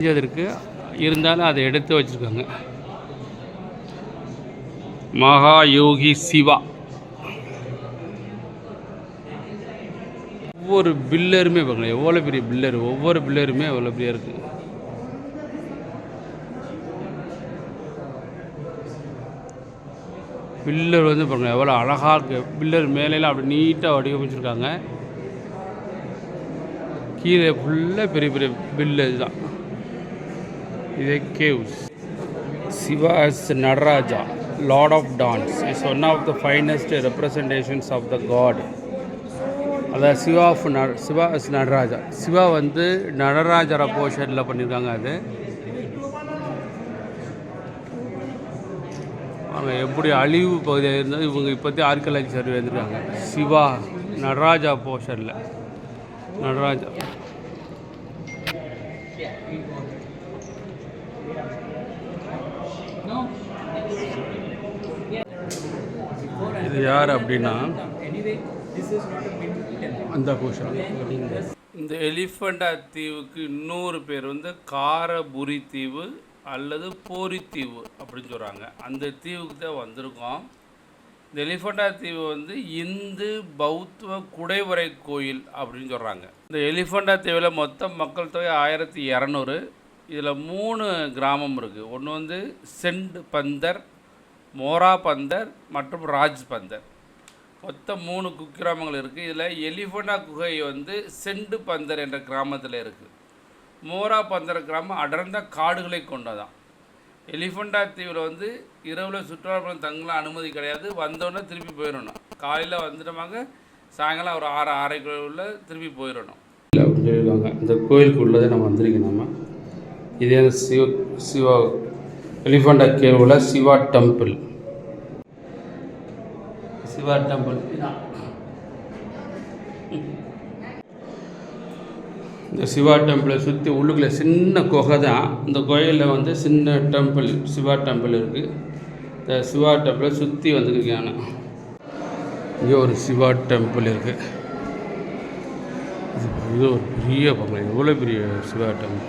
செஞ்சதற்கு இருந்தாலும் அதை எடுத்து வச்சுருக்காங்க. மகா யோகி சிவா. ஒவ்வொரு பில்லருமே பார்க்கலாம் எவ்வளோ பெரிய பில்லர் ஒவ்வொரு பில்லருமே எவ்வளோ பெரிய இருக்குது பில்லர் வந்து பாருங்கள் எவ்வளோ அழகாக இருக்குது பில்லர் மேலையெல்லாம் அப்படி நீட்டாக வடிவமைச்சிருக்காங்க. கீழே ஃபுல்லாக பெரிய பெரிய பில்லு தான். இதே caves. Shiva is Nataraja lord of dance is one of the finest representations of the god அதாவது சிவா ஆஃப் ந சிவா இஸ் நடராஜா. சிவா வந்து நடராஜர போர்ஷனில் பண்ணியிருக்காங்க அது. அவங்க எப்படி அழிவு பகுதியாக இருந்தால் இவங்க இப்போத்தி ஆர்கியாலஜி சர்வே வந்துருக்காங்க சிவா நடராஜா போர்ஷனில் நடராஜா. இது யார் அப்படின்னா அந்த போஷன் இந்த எலிஃபண்டா தீவுக்கு இன்னொரு பேர் வந்து காரபுரி தீவு அல்லது போரித்தீவு அப்படின்னு சொல்கிறாங்க அந்த தீவுக்கு தான் வந்திருக்கோம். இந்த எலிஃபண்டா தீவு வந்து இந்து பௌத்த குடைவரை கோயில் அப்படின்னு சொல்கிறாங்க இந்த எலிஃபண்டா தீவில் மொத்தம் மக்கள் தொகை ஆயிரத்தி இரநூறு. இதில் மூணு கிராமம் இருக்குது ஒன்று வந்து செண்ட் பந்தர் மோரா பந்தர் மற்றும் ராஜ் பந்தர். மொத்தம் மூணு குக்கிராமங்கள் இருக்குது இதில் எலிஃபண்டா குகை வந்து செண்டு பந்தர் என்ற கிராமத்தில் இருக்குது மோரா பந்தர் கிராமம் அடர்ந்த காடுகளை கொண்டதான் எலிஃபண்டா தீவில் வந்து இரவில் சுற்றுலாப்புறம் தங்கலாம் அனுமதி கிடையாது. வந்தோடனே திருப்பி போயிடணும் காலையில் வந்துட்டோமாங்க சாயங்காலம் ஒரு ஆறு ஆறரைக்குள்ள திருப்பி போயிடணும் அப்படின்னு சொல்லியிருக்காங்க இந்த கோயிலுக்கு உள்ளதே நம்ம வந்திருக்கோம் நம்ம இதே சிவ சிவா எலிஃபண்டா உள்ள சிவா டெம்பிள். சிவா டெம்பிள். இந்த சிவா டெம்பிளை சுற்றி உள்ளுக்குள்ளே சின்ன குகை தான். இந்த கோயிலில் வந்து சின்ன டெம்பிள் சிவா டெம்பிள் இருக்குது இந்த சிவா டெம்பிளை சுற்றி வந்துருக்கேன் இங்கே ஒரு சிவா டெம்பிள் இருக்குது இது ஒரு பெரிய பங்களா எவ்வளோ பெரிய சிவா டெம்பிள்?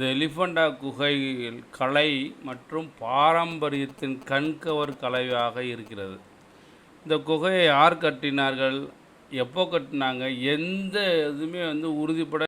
இந்த எலிஃபண்டா குகையில் கலை மற்றும் பாரம்பரியத்தின் கண்கவர் கலையாக இருக்கிறது. இந்த குகையை யார் கட்டினார்கள்? எப்போ கட்டினாங்க? எந்த இதுவுமே வந்து உறுதிப்பட